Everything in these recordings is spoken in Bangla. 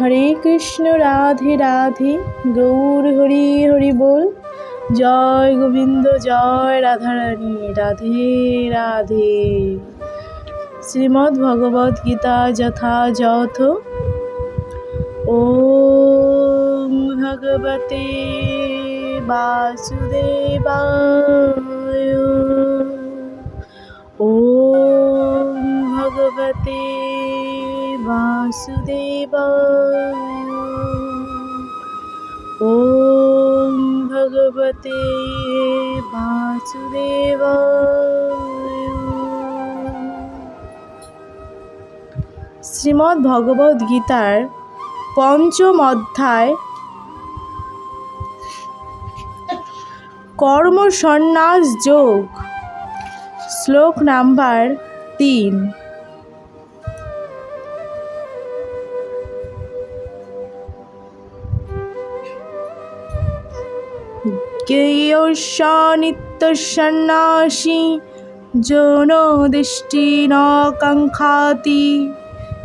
হরে কৃষ্ণ রাধে রাধে, গৌর হরি হরি বল। জয় গোবিন্দ, জয় রাধারানী, রাধে রাধে। শ্রীমদ্ ভগবদ গীতা যথাযথ। ওম ভগবতে বাসুদেবায়। ওম ভগবতে বাসুদেবায় ওম ভগবতে বাসুদেবায় শ্রীমদ্ ভগবদ গীতার পঞ্চম অধ্যায় কর্ম সন্ন্যাস যোগ শ্লোক নাম্বার তিন জ্ঞেয়স্য নিত্যসন্ন্যাসী যৌনদৃষ্টি ন কাঙ্ক্ষাতি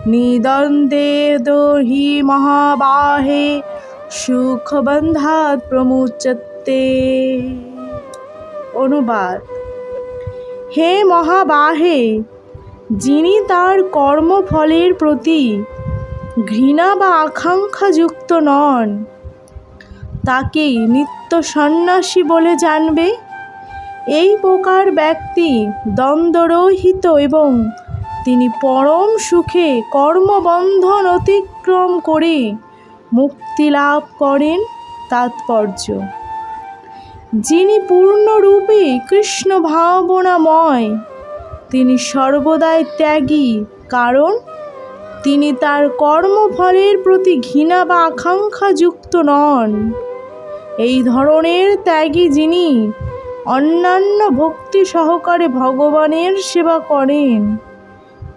নিদন্দে দোহি মহাবাহে সুখবন্ধাত প্রমুচতে। অনুবাদ। হে মহাবাহে, যিনি তার কর্মফলের প্রতি ঘৃণা বা আকাঙ্ক্ষাযুক্ত নন, তাকেই নিত্য সন্ন্যাসী বলে জানবে, এই প্রকার ব্যক্তি দ্বন্দ্বরহিত এবং তিনি পরম সুখে কর্মবন্ধন অতিক্রম করে মুক্তি লাভ করেন তাৎপর্য। যিনি পূর্ণরূপে কৃষ্ণ ভাবনাময়, তিনি সর্বদাই ত্যাগী, কারণ তিনি তার কর্মফলের প্রতি ঘৃণা বা আকাঙ্ক্ষাযুক্ত নন। এই ধরনের ত্যাগী যিনি অন্যান্য ভক্তি সহকারে ভগবানের সেবা করেন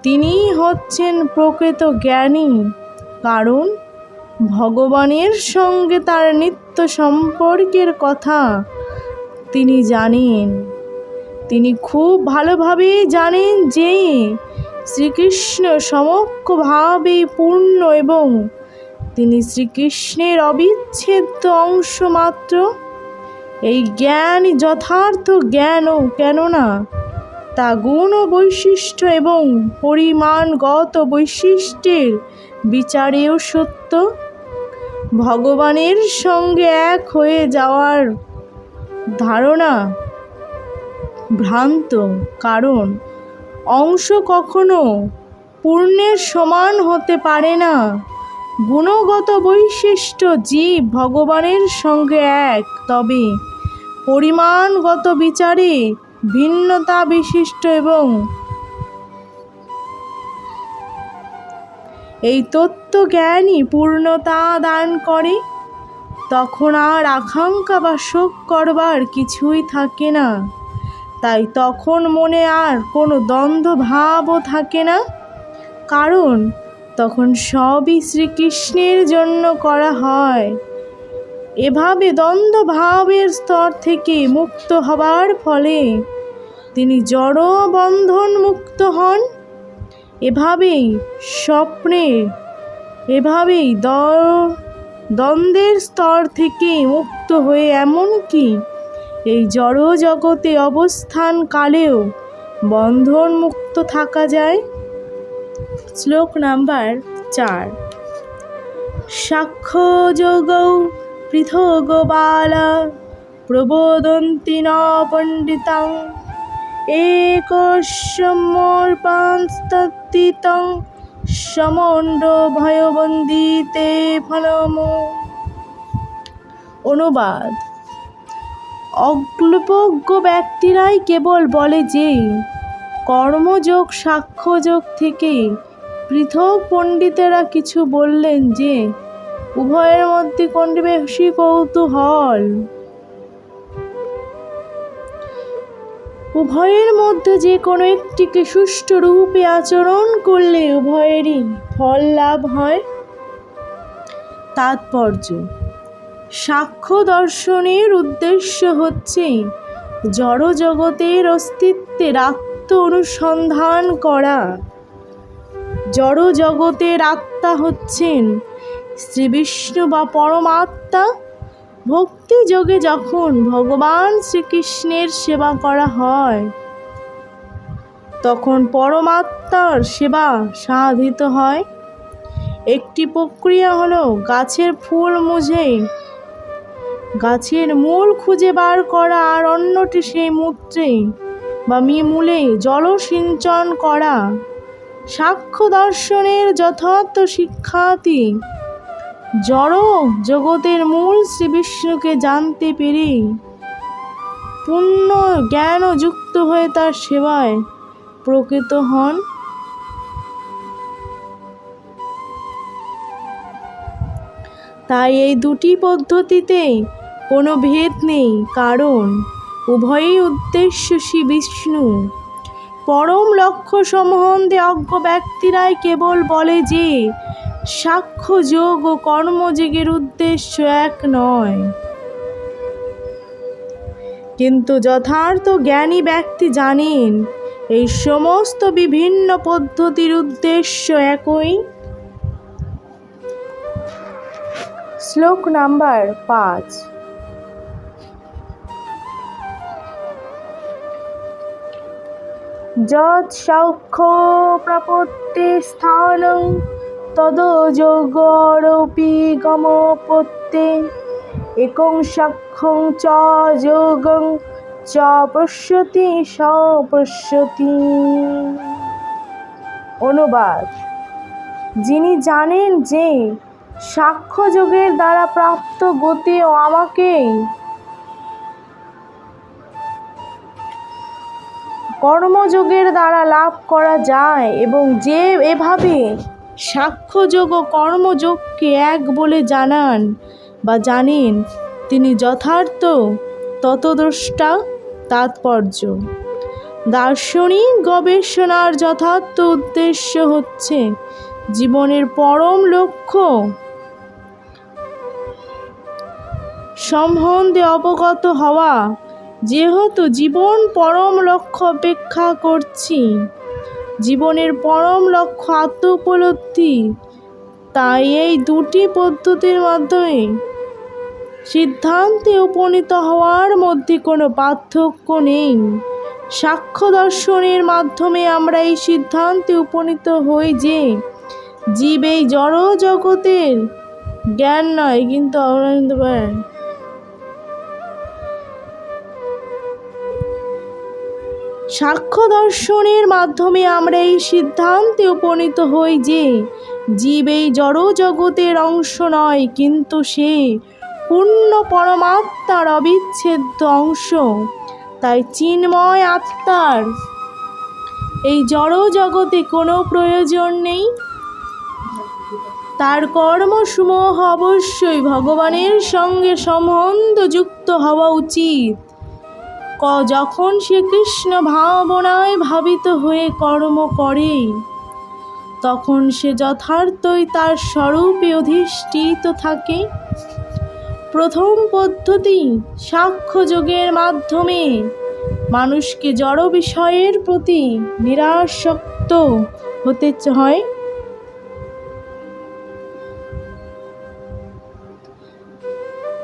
তিনি হচ্ছেন প্রকৃত জ্ঞানী। কারণ ভগবানের সঙ্গে তার নিত্য সম্পর্কের কথা তিনি জানেন। তিনি খুব ভালোভাবে জানেন যে শ্রীকৃষ্ণ সমক্ষভাবে পূর্ণ এবং তিনি শ্রীকৃষ্ণের অবিচ্ছেদ্য অংশ মাত্র। এই জ্ঞান যথার্থ জ্ঞানও কেননা তা গুণ ও বৈশিষ্ট্য এবং পরিমাণগত বৈশিষ্ট্যের বিচারেও সত্য। ভগবানের সঙ্গে এক হয়ে যাওয়ার ধারণা ভ্রান্ত, কারণ অংশ কখনো পূর্ণের সমান হতে পারে না। গুণগত বৈশিষ্ট্য জীব ভগবানের সঙ্গে এক। তবে পরিমাণগত বিচারে ভিন্নতা বিশিষ্ট এবং এই তত্ত্বজ্ঞানই পূর্ণতা দান করে, তখন আর আকাঙ্ক্ষা বা শোক করবার কিছুই থাকে না। তাই তখন মনে আর কোনো দ্বন্দ্ব ভাবও থাকে না। কারণ তখন সবই শ্রীকৃষ্ণের জন্য করা হয়। এভাবে দ্বন্দ্বভাবের স্তর থেকে মুক্ত হবার ফলে তিনি জড় বন্ধন মুক্ত হন। এভাবেই স্বপ্নে, এভাবেই দ্বন্দ্বের স্তর থেকে মুক্ত হয়ে এমনকি এই জড় জগতে অবস্থান কালেও বন্ধন মুক্ত থাকা যায়। শ্লোক নাম্বার চার। সাক্ষ্য যোগৌ পৃথগ বালা প্রবোদন্তি ন পণ্ডিতাং। একস্যমর্পাংস্তত্তিতং সমণ্ড ভয়বন্দিতে ফলম। অনুবাদ। অজ্ঞজ্ঞ ব্যক্তিরাই কেবল বলে যে, কর্মযোগ সাক্ষ্যযোগ থেকে পৃথক পণ্ডিতেরা কিছু বললেন যে, উভয়ের মধ্যে কোনটি বেশি কৌতূহল? উভয়ের মধ্যে যে কোনো একটিকে সুষ্ঠু রূপে আচরণ করলে উভয়েরই ফল লাভ হয়। তাৎপর্য, সাক্ষ্য দর্শনের উদ্দেশ্য হচ্ছে জড় জগতের অস্তিত্বের আত্ম অনুসন্ধান করা। জড় জগতের আত্মা হচ্ছেন। শ্রী বিষ্ণু বা পরমাত্মা, ভক্তি যোগে যখন ভগবান শ্রীকৃষ্ণের সেবা করা হয়, তখন পরমাত্মার সেবা সাধিত হয়। একটি প্রক্রিয়া হলো গাছের ফুল মুঝে গাছের মূল খুঁজে বার করা আর অন্যটি সেই মূত্রে বা মি মূলে জলসিঞ্চন করা। সাক্ষ্য দর্শনের যথার্থ শিক্ষার্থী জড় জগতের মূল শ্রী বিষ্ণুকে জানতে পেরে পূর্ণ জ্ঞান যুক্ত হয়ে তার সেবায় প্রকৃত হন। তাই এই দুটি পদ্ধতিতে কোনো ভেদ নেই, কারণ উভয়ই উদ্দেশ্য শ্রী বিষ্ণু। পরম লক্ষ্য সম্বন্ধে অজ্ঞ ব্যক্তিরাই কেবল বলে যে, সাক্ষ্য, যোগ ও কর্মযোগের উদ্দেশ্য এক নয়। কিন্তু যথার্থ জ্ঞানী ব্যক্তি জানেন, এই সমস্ত বিভিন্ন পদ্ধতির উদ্দেশ্য একই। শ্লোক নাম্বার পাঁচ। যৎ সৌখ্য প্রপত্তি স্থানং তদযোগরপি গমপত্যে একং সাক্ষং চ যোগং চ পশ্যতি সপশ্যতি অনুবাদ। যিনি জানেন যে সাক্ষ্যযোগের দ্বারা প্রাপ্ত গতি ও আমাকেই কর্মযোগের দ্বারা লাভ করা যায় এবং যে এভাবে সাক্ষ্যযোগ ও কর্মযোগকে এক বলে জানান বা জানেন, তিনি যথার্থ, ততদ্রষ্টা, তাৎপর্য। দার্শনিক গবেষণার যথার্থ উদ্দেশ্য হচ্ছে জীবনের পরম লক্ষ্য সম্বন্ধে অবগত হওয়া। যেহেতু জীবন পরম লক্ষ্য অপেক্ষা করছি, জীবনের পরম লক্ষ্য আত্ম উপলব্ধি তাই এই দুটি পদ্ধতির মাধ্যমে সিদ্ধান্তে উপনীত হওয়ার মধ্যে কোনো পার্থক্য নেই। সাক্ষ্য দর্শনের মাধ্যমে আমরা এই সিদ্ধান্তে উপনীত হই যে, জীব এই জড় জগতের জ্ঞান নয়, কিন্তু অবলম্বিত সাক্ষ্য দর্শনের মাধ্যমে আমরা এই সিদ্ধান্তে উপনীত হই যে জীব এই জড় জগতের অংশ নয়, কিন্তু সে পূর্ণ পরমাত্মার অবিচ্ছেদ্য অংশ। তাই চিন্ময় আত্মার এই জড় জগতে কোনো প্রয়োজন নেই। তার কর্মসমূহ অবশ্যই ভগবানের সঙ্গে সম্বন্ধযুক্ত হওয়া উচিত। ক, যখন সে কৃষ্ণ ভাবনায় ভাবিত হয়ে কর্ম করে তখন সে যথার্থই তার স্বরূপে অধিষ্ঠিত থাকে। প্রথম পদ্ধতি সাক্ষ্যযোগের মাধ্যমে মানুষকে জড় বিষয়ের প্রতি নিরাসক্ত হতে হয়।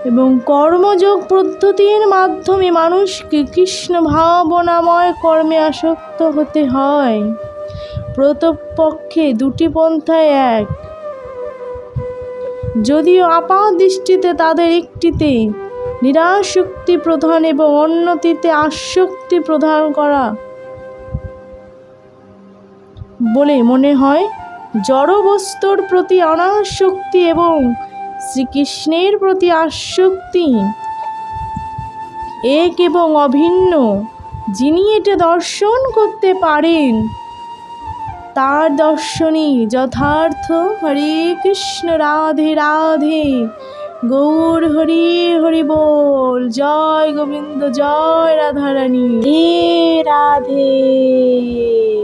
এবং কর্মযোগ পদ্ধতির মাধ্যমে মানুষকে কৃষ্ণ ভাবনাময় কর্মে আসক্ত হতে হয়। প্রতপক্ষে দুটি পন্থায় এক। যদিও আপাত দৃষ্টিতে তাদের একটিতে নিরাশক্তি প্রধান এবং অন্যটিতে আসক্তি প্রদান করা বলে মনে হয় জড় বস্তুর প্রতি অনাসক্তি এবং শ্রীকৃষ্ণের প্রতি আসক্তি এক এবং অভিন্ন। যিনি এটা দর্শন করতে পারেন, তার দর্শনই যথার্থ। হরে কৃষ্ণ, রাধে রাধে। গৌর, হরি হরি বল। জয় গোবিন্দ, জয় রাধারানী। রাধে।